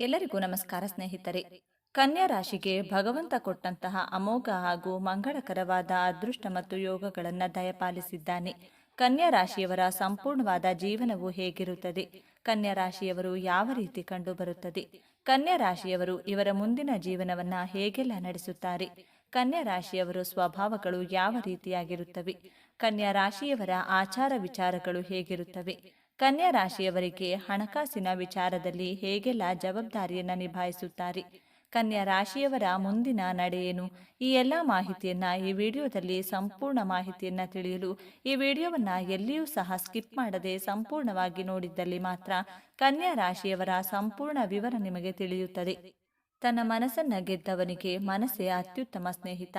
ಎಲ್ಲರಿಗೂ ನಮಸ್ಕಾರ ಸ್ನೇಹಿತರೆ. ಕನ್ಯಾ ರಾಶಿಗೆ ಭಗವಂತ ಕೊಟ್ಟಂತಹ ಅಮೋಘ ಹಾಗೂ ಮಂಗಳಕರವಾದ ಅದೃಷ್ಟ ಮತ್ತು ಯೋಗಗಳನ್ನು ದಯಪಾಲಿಸಿದ್ದಾನೆ. ಕನ್ಯಾ ರಾಶಿಯವರ ಸಂಪೂರ್ಣವಾದ ಜೀವನವು ಹೇಗಿರುತ್ತದೆ? ಕನ್ಯಾ ರಾಶಿಯವರು ಯಾವ ರೀತಿ ಕಂಡುಬರುತ್ತದೆ? ಕನ್ಯಾ ರಾಶಿಯವರು ಇವರ ಮುಂದಿನ ಜೀವನವನ್ನ ಹೇಗೆಲ್ಲ ನಡೆಸುತ್ತಾರೆ? ಕನ್ಯಾ ರಾಶಿಯವರು ಸ್ವಭಾವಗಳು ಯಾವ ರೀತಿಯಾಗಿರುತ್ತವೆ? ಕನ್ಯಾ ರಾಶಿಯವರ ಆಚಾರ ವಿಚಾರಗಳು ಹೇಗಿರುತ್ತವೆ? ಕನ್ಯಾ ರಾಶಿಯವರಿಗೆ ಹಣಕಾಸಿನ ವಿಚಾರದಲ್ಲಿ ಹೇಗೆಲ್ಲ ಜವಾಬ್ದಾರಿಯನ್ನು ನಿಭಾಯಿಸುತ್ತಾರೆ? ಕನ್ಯಾ ರಾಶಿಯವರ ಮುಂದಿನ ನಡೆಯೇನು? ಈ ಎಲ್ಲ ಮಾಹಿತಿಯನ್ನ ಈ ವಿಡಿಯೋದಲ್ಲಿ ಸಂಪೂರ್ಣ ಮಾಹಿತಿಯನ್ನ ತಿಳಿಯಲು ಈ ವಿಡಿಯೋವನ್ನ ಎಲ್ಲಿಯೂ ಸಹ ಸ್ಕಿಪ್ ಮಾಡದೆ ಸಂಪೂರ್ಣವಾಗಿ ನೋಡಿದ್ದಲ್ಲಿ ಮಾತ್ರ ಕನ್ಯಾ ರಾಶಿಯವರ ಸಂಪೂರ್ಣ ವಿವರ ನಿಮಗೆ ತಿಳಿಯುತ್ತದೆ. ತನ್ನ ಮನಸ್ಸನ್ನ ಗೆದ್ದವನಿಗೆ ಮನಸ್ಸೇ ಅತ್ಯುತ್ತಮ ಸ್ನೇಹಿತ.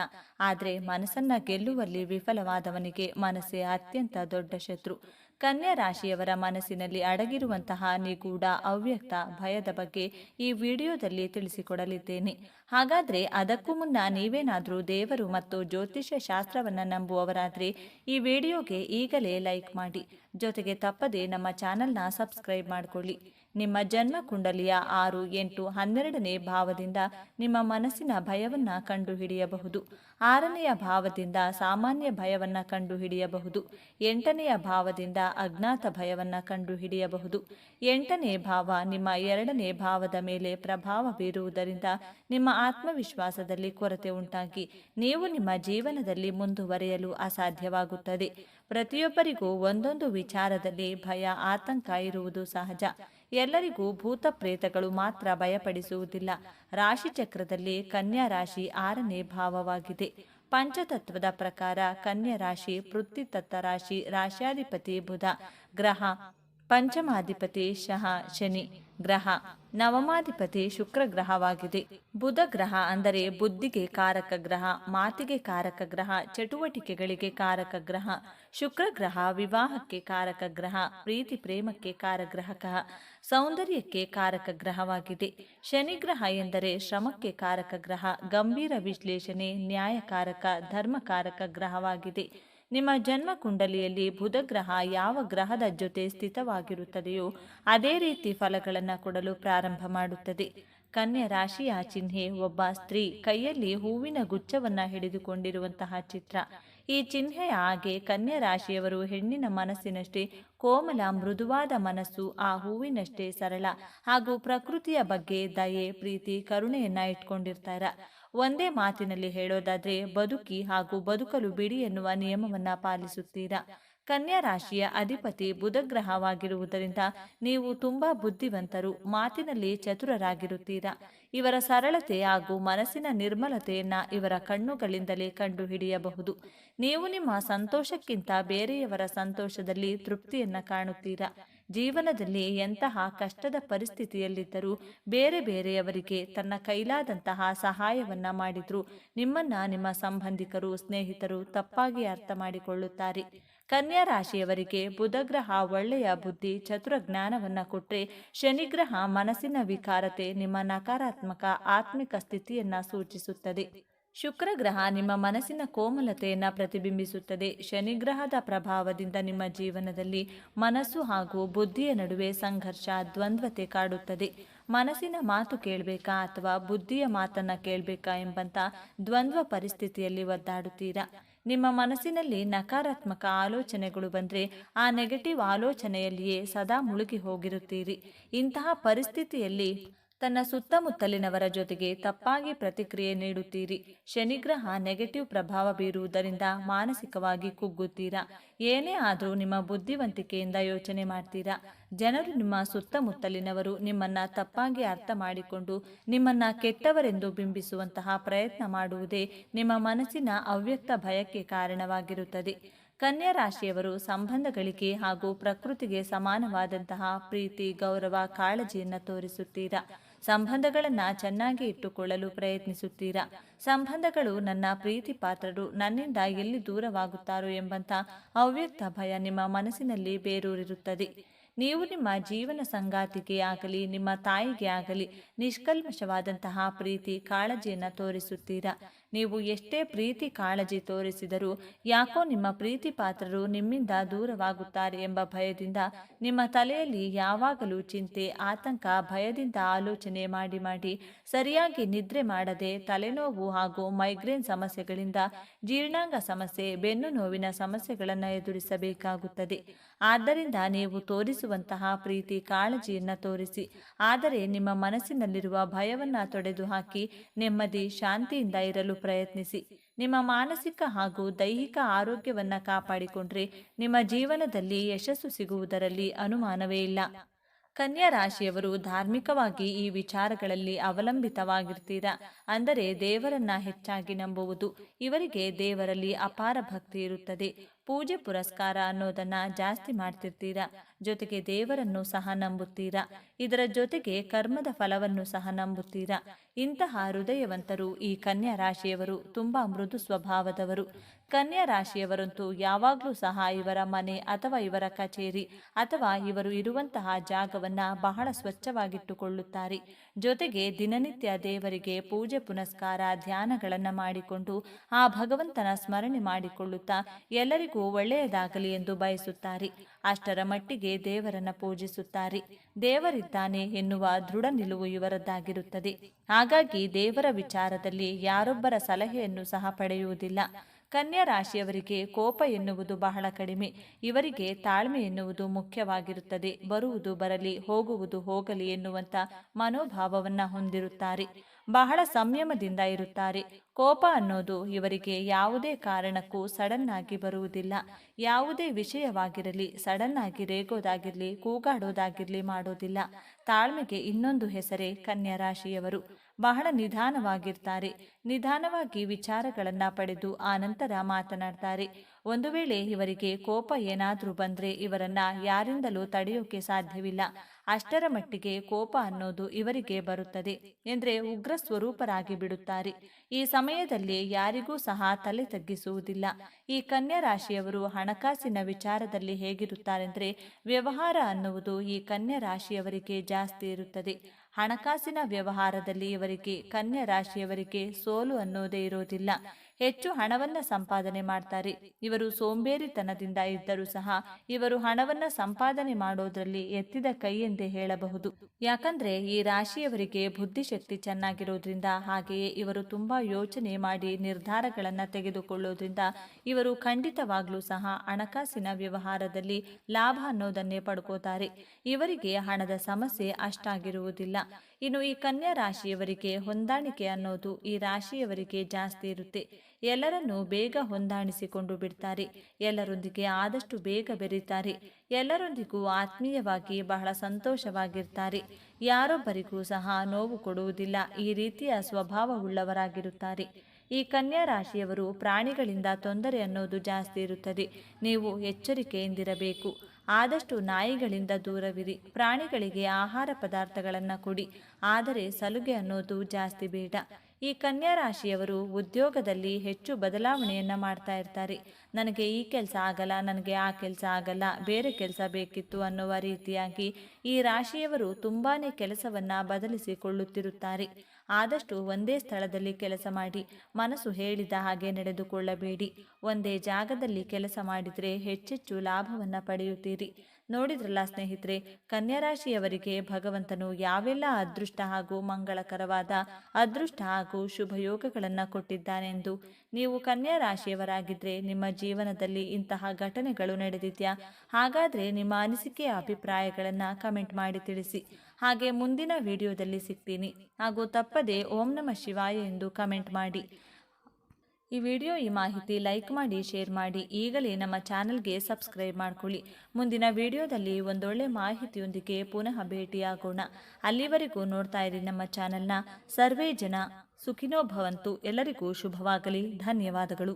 ಆದರೆ ಮನಸ್ಸನ್ನ ಗೆಲ್ಲುವಲ್ಲಿ ವಿಫಲವಾದವನಿಗೆ ಮನಸ್ಸೇ ಅತ್ಯಂತ ದೊಡ್ಡ ಶತ್ರು. ಕನ್ಯಾ ರಾಶಿಯವರ ಮನಸ್ಸಿನಲ್ಲಿ ಅಡಗಿರುವಂತಹ ನಿಗೂಢ, ಅವ್ಯಕ್ತ ಭಯದ ಬಗ್ಗೆ ಈ ವಿಡಿಯೋದಲ್ಲಿ ತಿಳಿಸಿಕೊಡಲಿದ್ದೇನೆ. ಹಾಗಾದ್ರೆ ಅದಕ್ಕೂ ಮುನ್ನ ನೀವೇನಾದರೂ ದೇವರು ಮತ್ತು ಜ್ಯೋತಿಷ್ಯ ಶಾಸ್ತ್ರವನ್ನ ನಂಬುವವರಾದರೆ ಈ ವಿಡಿಯೋಗೆ ಈಗಲೇ ಲೈಕ್ ಮಾಡಿ. ಜೊತೆಗೆ ತಪ್ಪದೆ ನಮ್ಮ ಚಾನೆಲ್ನ ಸಬ್ಸ್ಕ್ರೈಬ್ ಮಾಡಿಕೊಳ್ಳಿ. ನಿಮ್ಮ ಜನ್ಮ ಕುಂಡಲಿಯ ಆರು ಎಂಟು ಹನ್ನೆರಡನೇ ಭಾವದಿಂದ ನಿಮ್ಮ ಮನಸ್ಸಿನ ಭಯವನ್ನ ಕಂಡುಹಿಡಿಯಬಹುದು. ಆರನೆಯ ಭಾವದಿಂದ ಸಾಮಾನ್ಯ ಭಯವನ್ನ ಕಂಡುಹಿಡಿಯಬಹುದು. ಎಂಟನೆಯ ಭಾವದಿಂದ ಅಜ್ಞಾತ ಭಯವನ್ನ ಕಂಡುಹಿಡಿಯಬಹುದು. ಎಂಟನೇ ಭಾವ ನಿಮ್ಮ ಎರಡನೇ ಭಾವದ ಮೇಲೆ ಪ್ರಭಾವ ಬೀರುವುದರಿಂದ ನಿಮ್ಮ ಆತ್ಮವಿಶ್ವಾಸದಲ್ಲಿ ಕೊರತೆ ಉಂಟಾಗಿ, ನೀವು ನಿಮ್ಮ ಜೀವನದಲ್ಲಿ ಮುಂದುವರಿಯಲು ಅಸಾಧ್ಯವಾಗುತ್ತದೆ. ಪ್ರತಿಯೊಬ್ಬರಿಗೂ ಒಂದೊಂದು ವಿಚಾರದಲ್ಲಿ ಭಯ, ಆತಂಕ ಇರುವುದು ಸಹಜ. ಎಲ್ಲರಿಗೂ ಭೂತ ಪ್ರೇತಗಳು ಮಾತ್ರ ಭಯಪಡಿಸುವುದಿಲ್ಲ. ರಾಶಿಚಕ್ರದಲ್ಲಿ ಕನ್ಯಾ ರಾಶಿ ಆರನೇ ಭಾವವಾಗಿದೆ. ಪಂಚತತ್ವದ ಪ್ರಕಾರ ಕನ್ಯಾ ರಾಶಿ ಪೃಥ್ವಿತತ್ವ ರಾಶಿ, ರಾಶ್ಯಾಧಿಪತಿ ಬುಧ, ಗ್ರಹ, ಪಂಚಮಾಧಿಪತಿ ಶಹ, ಶನಿ. ಗ್ರಹ. ನವಮಾಧಿಪತಿ ಶುಕ್ರ ಗ್ರಹವಾಗಿದೆ. ಬುಧ ಗ್ರಹ ಅಂದರೆ ಬುದ್ಧಿಗೆ ಕಾರಕ ಗ್ರಹ, ಮಾತಿಗೆ ಕಾರಕ ಗ್ರಹ, ಚಟುವಟಿಕೆಗಳಿಗೆ ಕಾರಕ ಗ್ರಹ, ಶುಕ್ರ ಗ್ರಹ ವಿವಾಹಕ್ಕೆ ಕಾರಕ ಗ್ರಹ, ಪ್ರೀತಿ ಪ್ರೇಮಕ್ಕೆ ಕಾರಗ್ರಹಕ, ಸೌಂದರ್ಯಕ್ಕೆ ಕಾರಕ ಗ್ರಹವಾಗಿದೆ. ಶನಿಗ್ರಹ ಎಂದರೆ ಶ್ರಮಕ್ಕೆ ಕಾರಕ ಗ್ರಹ, ಗಂಭೀರ ವಿಶ್ಲೇಷಣೆ, ನ್ಯಾಯಕಾರಕ, ಧರ್ಮಕಾರಕ ಗ್ರಹವಾಗಿದೆ. ನಿಮ್ಮ ಜನ್ಮ ಕುಂಡಲಿಯಲ್ಲಿ ಬುಧ ಗ್ರಹ ಯಾವ ಗ್ರಹದ ಜೊತೆ ಸ್ಥಿತವಾಗಿರುತ್ತದೆಯೋ ಅದೇ ರೀತಿ ಫಲಗಳನ್ನು ಕೊಡಲು ಪ್ರಾರಂಭ ಮಾಡುತ್ತದೆ. ಕನ್ಯಾ ರಾಶಿಯ ಚಿಹ್ನೆ ಒಬ್ಬ ಸ್ತ್ರೀ ಕೈಯಲ್ಲಿ ಹೂವಿನ ಗುಚ್ಛವನ್ನು ಹಿಡಿದುಕೊಂಡಿರುವಂತಹ ಚಿತ್ರ. ಈ ಚಿಹ್ನೆಯ ಹಾಗೆ ಕನ್ಯಾ ರಾಶಿಯವರು ಹೆಣ್ಣಿನ ಮನಸ್ಸಿನಷ್ಟೇ ಕೋಮಲ ಮೃದುವಾದ ಮನಸ್ಸು, ಆ ಹೂವಿನಷ್ಟೇ ಸರಳ ಹಾಗೂ ಪ್ರಕೃತಿಯ ಬಗ್ಗೆ ದಯೆ, ಪ್ರೀತಿ, ಕರುಣೆಯನ್ನ ಇಟ್ಕೊಂಡಿರ್ತಾರ. ಒಂದೇ ಮಾತಿನಲ್ಲಿ ಹೇಳೋದಾದ್ರೆ ಬದುಕಿ ಹಾಗೂ ಬದುಕಲು ಬಿಡಿ ಎನ್ನುವ ನಿಯಮವನ್ನ ಪಾಲಿಸುತ್ತೀರಾ? ಕನ್ಯಾ ರಾಶಿಯ ಅಧಿಪತಿ ಬುಧಗ್ರಹವಾಗಿರುವುದರಿಂದ ನೀವು ತುಂಬಾ ಬುದ್ಧಿವಂತರು, ಮಾತಿನಲ್ಲಿ ಚತುರರಾಗಿರುತ್ತೀರಾ? ಇವರ ಸರಳತೆ ಹಾಗೂ ಮನಸ್ಸಿನ ನಿರ್ಮಲತೆಯನ್ನ ಇವರ ಕಣ್ಣುಗಳಿಂದಲೇ ಕಂಡುಹಿಡಿಯಬಹುದು. ನೀವು ನಿಮ್ಮ ಸಂತೋಷಕ್ಕಿಂತ ಬೇರೆಯವರ ಸಂತೋಷದಲ್ಲಿ ತೃಪ್ತಿಯನ್ನ ಕಾಣುತ್ತೀರಾ? ಜೀವನದಲ್ಲಿ ಎಂತಹ ಕಷ್ಟದ ಪರಿಸ್ಥಿತಿಯಲ್ಲಿದ್ದರೂ ಬೇರೆ ಬೇರೆಯವರಿಗೆ ತನ್ನ ಕೈಲಾದಂತಹ ಸಹಾಯವನ್ನ ಮಾಡಿದ್ರು. ನಿಮ್ಮನ್ನ ನಿಮ್ಮ ಸಂಬಂಧಿಕರು, ಸ್ನೇಹಿತರು ತಪ್ಪಾಗಿ ಅರ್ಥ ಮಾಡಿಕೊಳ್ಳುತ್ತಾರೆ. ಕನ್ಯಾ ರಾಶಿಯವರಿಗೆ ಬುಧಗ್ರಹ ಒಳ್ಳೆಯ ಬುದ್ಧಿ ಚತುರ ಜ್ಞಾನವನ್ನ ಕೊಟ್ಟರೆ ಶನಿಗ್ರಹ ಮನಸ್ಸಿನ ವಿಕಾರತೆ ನಿಮ್ಮ ನಕಾರಾತ್ಮಕ ಆತ್ಮಿಕ ಸ್ಥಿತಿಯನ್ನ ಸೂಚಿಸುತ್ತದೆ. ಶುಕ್ರ ಗ್ರಹ ನಿಮ್ಮ ಮನಸ್ಸಿನ ಕೋಮಲತೆಯನ್ನು ಪ್ರತಿಬಿಂಬಿಸುತ್ತದೆ. ಶನಿಗ್ರಹದ ಪ್ರಭಾವದಿಂದ ನಿಮ್ಮ ಜೀವನದಲ್ಲಿ ಮನಸ್ಸು ಹಾಗೂ ಬುದ್ಧಿಯ ನಡುವೆ ಸಂಘರ್ಷ, ದ್ವಂದ್ವತೆ ಕಾಡುತ್ತದೆ. ಮನಸ್ಸಿನ ಮಾತು ಕೇಳಬೇಕಾ ಅಥವಾ ಬುದ್ಧಿಯ ಮಾತನ್ನ ಕೇಳಬೇಕಾ ಎಂಬಂತ ದ್ವಂದ್ವ ಪರಿಸ್ಥಿತಿಯಲ್ಲಿ ಒದ್ದಾಡುತ್ತೀರಾ? ನಿಮ್ಮ ಮನಸ್ಸಿನಲ್ಲಿ ನಕಾರಾತ್ಮಕ ಆಲೋಚನೆಗಳು ಬಂದರೆ ಆ ನೆಗೆಟಿವ್ ಆಲೋಚನೆಯಲ್ಲಿಯೇ ಸದಾ ಮುಳುಗಿ ಹೋಗಿರುತ್ತೀರಿ. ಇಂತಹ ಪರಿಸ್ಥಿತಿಯಲ್ಲಿ ತನ್ನ ಸುತ್ತಮುತ್ತಲಿನವರ ಜೊತೆಗೆ ತಪ್ಪಾಗಿ ಪ್ರತಿಕ್ರಿಯೆ ನೀಡುತ್ತೀರಿ. ಶನಿಗ್ರಹ ನೆಗೆಟಿವ್ ಪ್ರಭಾವ ಬೀರುವುದರಿಂದ ಮಾನಸಿಕವಾಗಿ ಕುಗ್ಗುತ್ತೀರಾ. ಏನೇ ಆದರೂ ನಿಮ್ಮ ಬುದ್ಧಿವಂತಿಕೆಯಿಂದ ಯೋಚನೆ ಮಾಡ್ತೀರಾ. ಜನರು ನಿಮ್ಮ ಸುತ್ತಮುತ್ತಲಿನವರು ನಿಮ್ಮನ್ನ ತಪ್ಪಾಗಿ ಅರ್ಥ ಮಾಡಿಕೊಂಡು ನಿಮ್ಮನ್ನ ಕೆಟ್ಟವರೆಂದು ಬಿಂಬಿಸುವಂತಹ ಪ್ರಯತ್ನ ಮಾಡುವುದೇ ನಿಮ್ಮ ಮನಸ್ಸಿನ ಅವ್ಯಕ್ತ ಭಯಕ್ಕೆ ಕಾರಣವಾಗಿರುತ್ತದೆ. ಕನ್ಯಾ ರಾಶಿಯವರು ಸಂಬಂಧಗಳಿಗೆ ಹಾಗೂ ಪ್ರಕೃತಿಗೆ ಸಮಾನವಾದಂತಹ ಪ್ರೀತಿ, ಗೌರವ, ಕಾಳಜಿಯನ್ನು ತೋರಿಸುತ್ತೀರಾ. ಸಂಬಂಧಗಳನ್ನು ಚೆನ್ನಾಗಿ ಇಟ್ಟುಕೊಳ್ಳಲು ಪ್ರಯತ್ನಿಸುತ್ತೀರಾ? ಸಂಬಂಧಗಳು ನನ್ನ ಪ್ರೀತಿ ಪಾತ್ರರು ನನ್ನಿಂದ ಎಲ್ಲಿ ದೂರವಾಗುತ್ತಾರೋ ಎಂಬಂತ ಅವ್ಯಕ್ತ ಭಯ ನಿಮ್ಮ ಮನಸ್ಸಿನಲ್ಲಿ ಬೇರೂರಿರುತ್ತದೆ. ನೀವು ನಿಮ್ಮ ಜೀವನ ಸಂಗಾತಿಗೆ ಆಗಲಿ, ನಿಮ್ಮ ತಾಯಿಗೆ ಆಗಲಿ ನಿಷ್ಕಲ್ಮಶವಾದಂತಹ ಪ್ರೀತಿ ಕಾಳಜಿಯನ್ನು ತೋರಿಸುತ್ತೀರಾ? ನೀವು ಎಷ್ಟೇ ಪ್ರೀತಿ ಕಾಳಜಿ ತೋರಿಸಿದರೂ ಯಾಕೋ ನಿಮ್ಮ ಪ್ರೀತಿ ಪಾತ್ರರು ನಿಮ್ಮಿಂದ ದೂರವಾಗುತ್ತಾರೆ ಎಂಬ ಭಯದಿಂದ ನಿಮ್ಮ ತಲೆಯಲ್ಲಿ ಯಾವಾಗಲೂ ಚಿಂತೆ, ಆತಂಕ, ಭಯದಿಂದ ಆಲೋಚನೆ ಮಾಡಿ ಮಾಡಿ ಸರಿಯಾಗಿ ನಿದ್ರೆ ಮಾಡದೆ ತಲೆನೋವು ಹಾಗೂ ಮೈಗ್ರೇನ್ ಸಮಸ್ಯೆಗಳಿಂದ ಜೀರ್ಣಾಂಗ ಸಮಸ್ಯೆ, ಬೆನ್ನು ನೋವಿನ ಸಮಸ್ಯೆಗಳನ್ನು ಎದುರಿಸಬೇಕಾಗುತ್ತದೆ. ಆದ್ದರಿಂದ ನೀವು ತೋರಿಸುವಂತಹ ಪ್ರೀತಿ ಕಾಳಜಿಯನ್ನು ತೋರಿಸಿ, ಆದರೆ ನಿಮ್ಮ ಮನಸ್ಸಿನಲ್ಲಿರುವ ಭಯವನ್ನು ತೊಡೆದು ಹಾಕಿ ನೆಮ್ಮದಿ, ಶಾಂತಿಯಿಂದ ಇರಲು ಪ್ರಯತ್ನಿಸಿ. ನಿಮ್ಮ ಮಾನಸಿಕ ಹಾಗೂ ದೈಹಿಕ ಆರೋಗ್ಯವನ್ನು ಕಾಪಾಡಿಕೊಂಡ್ರೆ ನಿಮ್ಮ ಜೀವನದಲ್ಲಿ ಯಶಸ್ಸು ಸಿಗುವುದರಲ್ಲಿ ಅನುಮಾನವೇ ಇಲ್ಲ. ಕನ್ಯಾ ರಾಶಿಯವರು ಧಾರ್ಮಿಕವಾಗಿ ಈ ವಿಚಾರಗಳಲ್ಲಿ ಅವಲಂಬಿತವಾಗಿರ್ತೀರಾ. ಅಂದರೆ ದೇವರನ್ನ ಹೆಚ್ಚಾಗಿ ನಂಬುವುದು. ಇವರಿಗೆ ದೇವರಲ್ಲಿ ಅಪಾರ ಭಕ್ತಿ ಇರುತ್ತದೆ. ಪೂಜೆ ಪುರಸ್ಕಾರ ಅನ್ನೋದನ್ನ ಜಾಸ್ತಿ ಮಾಡ್ತಿರ್ತೀರಾ? ಜೊತೆಗೆ ದೇವರನ್ನು ಸಹ ನಂಬುತ್ತೀರಾ? ಇದರ ಜೊತೆಗೆ ಕರ್ಮದ ಫಲವನ್ನು ಸಹ ನಂಬುತ್ತೀರಾ? ಇಂತಹ ಹೃದಯವಂತರು ಈ ಕನ್ಯಾ ರಾಶಿಯವರು ತುಂಬಾ ಮೃದು ಸ್ವಭಾವದವರು. ಕನ್ಯಾ ರಾಶಿಯವರಂತೂ ಯಾವಾಗಲೂ ಸಹ ಇವರ ಮನೆ ಅಥವಾ ಇವರ ಕಚೇರಿ ಅಥವಾ ಇವರು ಇರುವಂತಹ ಜಾಗವನ್ನ ಬಹಳ ಸ್ವಚ್ಛವಾಗಿಟ್ಟುಕೊಳ್ಳುತ್ತಾರೆ. ಜೊತೆಗೆ ದಿನನಿತ್ಯ ದೇವರಿಗೆ ಪೂಜೆ ಪುನಸ್ಕಾರ ಧ್ಯಾನಗಳನ್ನ ಮಾಡಿಕೊಂಡು ಆ ಭಗವಂತನ ಸ್ಮರಣೆ ಮಾಡಿಕೊಳ್ಳುತ್ತಾ ಎಲ್ಲರಿಗೂ ಒಳ್ಳೆಯದಾಗಲಿ ಎಂದು ಬಯಸುತ್ತಾರೆ. ಅಷ್ಟರ ಮಟ್ಟಿಗೆ ದೇವರನ್ನ ಪೂಜಿಸುತ್ತಾರೆ. ದೇವರಿದ್ದಾನೆ ಎನ್ನುವ ದೃಢ ನಿಲುವು ಇವರದ್ದಾಗಿರುತ್ತದೆ. ಹಾಗಾಗಿ ದೇವರ ವಿಚಾರದಲ್ಲಿ ಯಾರೊಬ್ಬರ ಸಲಹೆಯನ್ನು ಸಹ ಪಡೆಯುವುದಿಲ್ಲ. ಕನ್ಯಾ ರಾಶಿಯವರಿಗೆ ಕೋಪ ಎನ್ನುವುದು ಬಹಳ ಕಡಿಮೆ. ಇವರಿಗೆ ತಾಳ್ಮೆ ಎನ್ನುವುದು ಮುಖ್ಯವಾಗಿರುತ್ತದೆ. ಬರುವುದು ಬರಲಿ, ಹೋಗುವುದು ಹೋಗಲಿ ಎನ್ನುವಂತ ಮನೋಭಾವವನ್ನು ಹೊಂದಿರುತ್ತಾರೆ. ಬಹಳ ಸಂಯಮದಿಂದ ಇರುತ್ತಾರೆ. ಕೋಪ ಅನ್ನೋದು ಇವರಿಗೆ ಯಾವುದೇ ಕಾರಣಕ್ಕೂ ಸಡನ್ ಆಗಿ ಬರುವುದಿಲ್ಲ. ಯಾವುದೇ ವಿಷಯವಾಗಿರಲಿ ಸಡನ್ ಆಗಿ ರೇಗೋದಾಗಿರಲಿ, ಕೂಗಾಡೋದಾಗಿರಲಿ ಮಾಡೋದಿಲ್ಲ. ತಾಳ್ಮೆಗೆ ಇನ್ನೊಂದು ಹೆಸರೇ ಕನ್ಯಾ ರಾಶಿಯವರು. ಬಹಳ ನಿಧಾನವಾಗಿರ್ತಾರೆ. ನಿಧಾನವಾಗಿ ವಿಚಾರಗಳನ್ನ ಪಡೆದು ಆ ನಂತರ ಮಾತನಾಡ್ತಾರೆ. ಒಂದು ವೇಳೆ ಇವರಿಗೆ ಕೋಪ ಏನಾದರೂ ಬಂದ್ರೆ ಇವರನ್ನ ಯಾರಿಂದಲೂ ತಡೆಯೋಕೆ ಸಾಧ್ಯವಿಲ್ಲ. ಅಷ್ಟರ ಮಟ್ಟಿಗೆ ಕೋಪ ಅನ್ನೋದು ಇವರಿಗೆ ಬರುತ್ತದೆ ಎಂದರೆ ಉಗ್ರ ಸ್ವರೂಪರಾಗಿ ಬಿಡುತ್ತಾರೆ. ಈ ಸಮಯದಲ್ಲಿ ಯಾರಿಗೂ ಸಹ ತಲೆ ತಗ್ಗಿಸುವುದಿಲ್ಲ. ಈ ಕನ್ಯಾ ರಾಶಿಯವರು ಹಣಕಾಸಿನ ವಿಚಾರದಲ್ಲಿ ಹೇಗಿರುತ್ತಾರೆಂದ್ರೆ ವ್ಯವಹಾರ ಅನ್ನುವುದು ಈ ಕನ್ಯಾ ರಾಶಿಯವರಿಗೆ ಜಾಸ್ತಿ ಇರುತ್ತದೆ. ಹಣಕಾಸಿನ ವ್ಯವಹಾರದಲ್ಲಿ ಇವರಿಗೆ ಕನ್ಯಾ ರಾಶಿಯವರಿಗೆ ಸೋಲು ಅನ್ನೋದೇ ಇರೋದಿಲ್ಲ. ಹೆಚ್ಚು ಹಣವನ್ನ ಸಂಪಾದನೆ ಮಾಡ್ತಾರೆ. ಇವರು ಸೋಂಬೇರಿತನದಿಂದ ಇದ್ದರೂ ಸಹ ಇವರು ಹಣವನ್ನ ಸಂಪಾದನೆ ಮಾಡೋದ್ರಲ್ಲಿ ಎತ್ತಿದ ಕೈ ಎಂದೇ ಹೇಳಬಹುದು. ಯಾಕಂದ್ರೆ ಈ ರಾಶಿಯವರಿಗೆ ಬುದ್ಧಿಶಕ್ತಿ ಚೆನ್ನಾಗಿರೋದ್ರಿಂದ ಹಾಗೆಯೇ ಇವರು ತುಂಬಾ ಯೋಚನೆ ಮಾಡಿ ನಿರ್ಧಾರಗಳನ್ನ ತೆಗೆದುಕೊಳ್ಳೋದ್ರಿಂದ ಇವರು ಖಂಡಿತವಾಗ್ಲೂ ಸಹ ಹಣಕಾಸಿನ ವ್ಯವಹಾರದಲ್ಲಿ ಲಾಭ ಅನ್ನೋದನ್ನೇ ಪಡ್ಕೋತಾರೆ. ಇವರಿಗೆ ಹಣದ ಸಮಸ್ಯೆ ಅಷ್ಟಾಗಿರುವುದಿಲ್ಲ. ಇನ್ನು ಈ ಕನ್ಯಾ ರಾಶಿಯವರಿಗೆ ಹೊಂದಾಣಿಕೆ ಅನ್ನೋದು ಈ ರಾಶಿಯವರಿಗೆ ಜಾಸ್ತಿ ಇರುತ್ತೆ. ಎಲ್ಲರನ್ನೂ ಬೇಗ ಹೊಂದಾಣಿಸಿಕೊಂಡು ಬಿಡ್ತಾರೆ. ಎಲ್ಲರೊಂದಿಗೆ ಆದಷ್ಟು ಬೇಗ ಬೆರೀತಾರೆ. ಎಲ್ಲರೊಂದಿಗೂ ಆತ್ಮೀಯವಾಗಿ ಬಹಳ ಸಂತೋಷವಾಗಿರ್ತಾರೆ. ಯಾರೊಬ್ಬರಿಗೂ ಸಹ ನೋವು ಕೊಡುವುದಿಲ್ಲ. ಈ ರೀತಿಯ ಸ್ವಭಾವವುಳ್ಳವರಾಗಿರುತ್ತಾರೆ. ಈ ಕನ್ಯಾ ರಾಶಿಯವರು ಪ್ರಾಣಿಗಳಿಂದ ತೊಂದರೆ ಅನ್ನೋದು ಜಾಸ್ತಿ ಇರುತ್ತದೆ. ನೀವು ಎಚ್ಚರಿಕೆಯಿಂದಿರಬೇಕು. ಆದಷ್ಟು ನಾಯಿಗಳಿಂದ ದೂರವಿರಿ. ಪ್ರಾಣಿಗಳಿಗೆ ಆಹಾರ ಪದಾರ್ಥಗಳನ್ನು ಕೊಡಿ. ಆದರೆ ಸಲುಗೆ ಅನ್ನೋದು ಜಾಸ್ತಿ ಬೇಡ. ಈ ಕನ್ಯಾ ರಾಶಿಯವರು ಉದ್ಯೋಗದಲ್ಲಿ ಹೆಚ್ಚು ಬದಲಾವಣೆಯನ್ನು ಮಾಡ್ತಾ ಇರ್ತಾರೆ. ನನಗೆ ಈ ಕೆಲಸ ಆಗಲ್ಲ, ನನಗೆ ಆ ಕೆಲಸ ಆಗಲ್ಲ, ಬೇರೆ ಕೆಲಸ ಬೇಕಿತ್ತು ಅನ್ನುವ ರೀತಿಯಾಗಿ ಈ ರಾಶಿಯವರು ತುಂಬಾ ಕೆಲಸವನ್ನು ಬದಲಿಸಿಕೊಳ್ಳುತ್ತಿರುತ್ತಾರೆ. ಆದಷ್ಟು ಒಂದೇ ಸ್ಥಳದಲ್ಲಿ ಕೆಲಸ ಮಾಡಿ, ಮನಸ್ಸು ಹೇಳಿದ ಹಾಗೆ ನಡೆದುಕೊಳ್ಳಬೇಡಿ. ಒಂದೇ ಜಾಗದಲ್ಲಿ ಕೆಲಸ ಮಾಡಿದರೆ ಹೆಚ್ಚೆಚ್ಚು ಲಾಭವನ್ನು ಪಡೆಯುತ್ತೀರಿ. ನೋಡಿದ್ರಲ್ಲ ಸ್ನೇಹಿತರೆ, ಕನ್ಯಾರಾಶಿಯವರಿಗೆ ಭಗವಂತನು ಯಾವೆಲ್ಲ ಅದೃಷ್ಟ ಹಾಗೂ ಮಂಗಳಕರವಾದ ಅದೃಷ್ಟ ಹಾಗೂ ಶುಭ ಯೋಗಗಳನ್ನು ಕೊಟ್ಟಿದ್ದಾನೆಂದು? ನೀವು ಕನ್ಯಾ ರಾಶಿಯವರಾಗಿದ್ದರೆ ನಿಮ್ಮ ಜೀವನದಲ್ಲಿ ಇಂತಹ ಘಟನೆಗಳು ನಡೆದಿದೆಯಾ? ಹಾಗಾದರೆ ನಿಮ್ಮ ಅನಿಸಿಕೆಯ ಅಭಿಪ್ರಾಯಗಳನ್ನು ಕಮೆಂಟ್ ಮಾಡಿ ತಿಳಿಸಿ. ಹಾಗೆ ಮುಂದಿನ ವಿಡಿಯೋದಲ್ಲಿ ಸಿಗ್ತೀನಿ. ಹಾಗೂ ತಪ್ಪದೆ ಓಂ ನಮ ಶಿವಾಯ ಎಂದು ಕಮೆಂಟ್ ಮಾಡಿ. ಈ ವಿಡಿಯೋ ಈ ಮಾಹಿತಿ ಲೈಕ್ ಮಾಡಿ, ಶೇರ್ ಮಾಡಿ, ಈಗಲೇ ನಮ್ಮ ಚಾನಲ್ಗೆ ಸಬ್ಸ್ಕ್ರೈಬ್ ಮಾಡ್ಕೊಳ್ಳಿ. ಮುಂದಿನ ವಿಡಿಯೋದಲ್ಲಿ ಒಂದೊಳ್ಳೆ ಮಾಹಿತಿಯೊಂದಿಗೆ ಪುನಃ ಭೇಟಿಯಾಗೋಣ. ಅಲ್ಲಿವರೆಗೂ ನೋಡ್ತಾ ಇರಿ ನಮ್ಮ ಚಾನಲ್ನ ಸರ್ವೇ ಜನ. ಸುಖಿನೋ ಭವಂತು. ಎಲ್ಲರಿಗೂ ಶುಭವಾಗಲಿ. ಧನ್ಯವಾದಗಳು.